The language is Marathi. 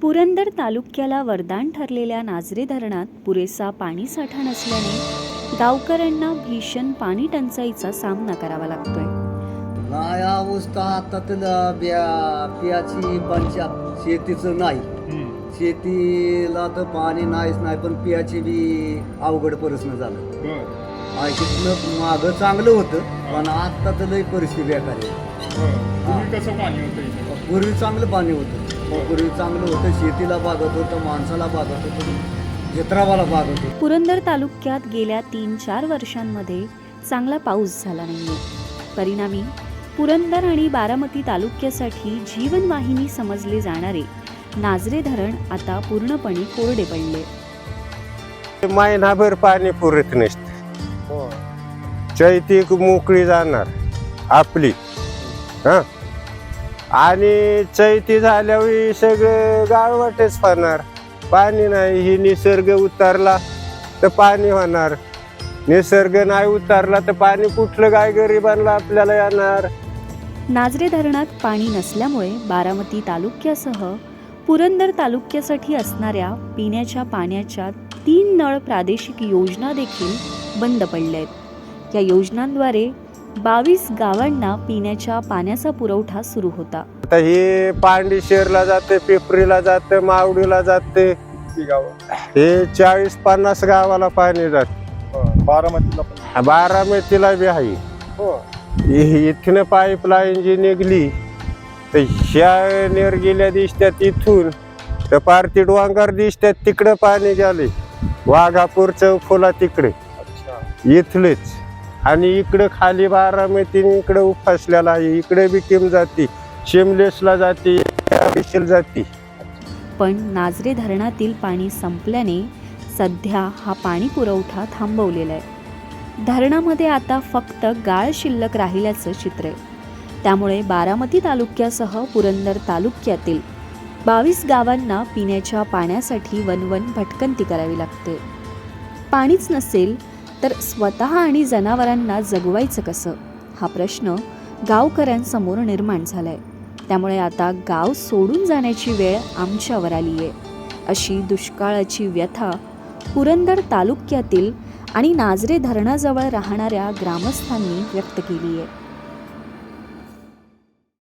पुरंदर तालुक्याला वरदान ठरलेल्या नाझरे धरणात पुरेसा पाणीसाठा नसल्याने गावकऱ्यांना भीषण पाणी टंचाईचा सामना करावा लागतोय. नाही अवस्था बिया पियाची शेतीचं नाही. शेतीला तर पाणी नाहीच नाही पण पियाची बी अवघड परिस्थिती झालं. ऐकतलं मागं चांगलं होतं पण आता तर लई परिस्थिती बेकार आहे. पूर्वी कसं पाणी होतं इथे? पूर्वी चांगलं पाणी होतं. पूर्वी चांगलं होतं. शेतीला बागत होतं माणसाला बागत होतं क्षेत्रावाला बागत होतं. पुरंदर तालुक्यात गेल्या तीन चार वर्षांमध्ये चांगला पाऊस झाला नाहीये. परिणामी पुरंदर आणि बारामती तालुक्यासाठी जीवनवाहिनी समजले जाणारे नाझरे धरण आता पूर्णपणे कोरडे पडले. महिनाभर पाणी पुरत नसते. चैतिक मोकळी जाणार. आपली. हा? आणि चैती झाल्यावर सगळं गाळवाटेच होणार पाणी नाही ही निसर्ग उतारला तर पाणी होणार. निसर्ग नाही उतारला तर पाणी कुठलं काय गरिबांना आपल्याला येणार? नाजरे धरणात पाणी नसल्यामुळे बारामती तालुक्यासह पुरंदर तालुक्यासाठी असणाऱ्या पिण्याच्या पाण्याच्या तीन नळ प्रादेशिक योजना देखील बंद पडल्या आहेत या योजनांद्वारे बावीस गावांना पिण्याच्या पाण्याचा पुरवठा सुरू होता. आता हे पांडिशेरला जाते पिपरीला जाते मावडीला जाते. हे चाळीस पन्नास गावाला पाणी जाते. बारामतीला पण बारामतीला बी आहे. इ- इथनं पाईपलाईन जी निघली तर ह्या निर्गिल्या दिसत्यात इथून तर पारती डोंगर दिसत्यात तिकडं पाणी गेले वाघापूरचं फुला तिकडे. अच्छा इथलेच. आणि इकडं खाली बारामतीने इकडं उपसलेला आहे. इकडे बी किम जाते. शिमलेसला जाते विशील जाते. पण नाझरे धरणातील पाणी संपल्याने सध्या हा पाणी पुरवठा थांबवलेला आहे. धरणामध्ये आता फक्त गाळ शिल्लक राहिल्याचं चित्र आहे. त्यामुळे बारामती तालुक्यासह पुरंदर तालुक्यातील बावीस गावांना पिण्याच्या पाण्यासाठी वनवन भटकंती करावी लागते. पाणीच नसेल तर स्वतः आणि जनावरांना जगवायचं कसं? हा प्रश्न गावकऱ्यांसमोर निर्माण झालाय. त्यामुळे आता गाव सोडून जाण्याची वेळ आमच्यावर आली आहे अशी दुष्काळाची व्यथा पुरंदर तालुक्यातील आणि नाझरे धरणाजवळ राहणाऱ्या ग्रामस्थांनी व्यक्त केली आहे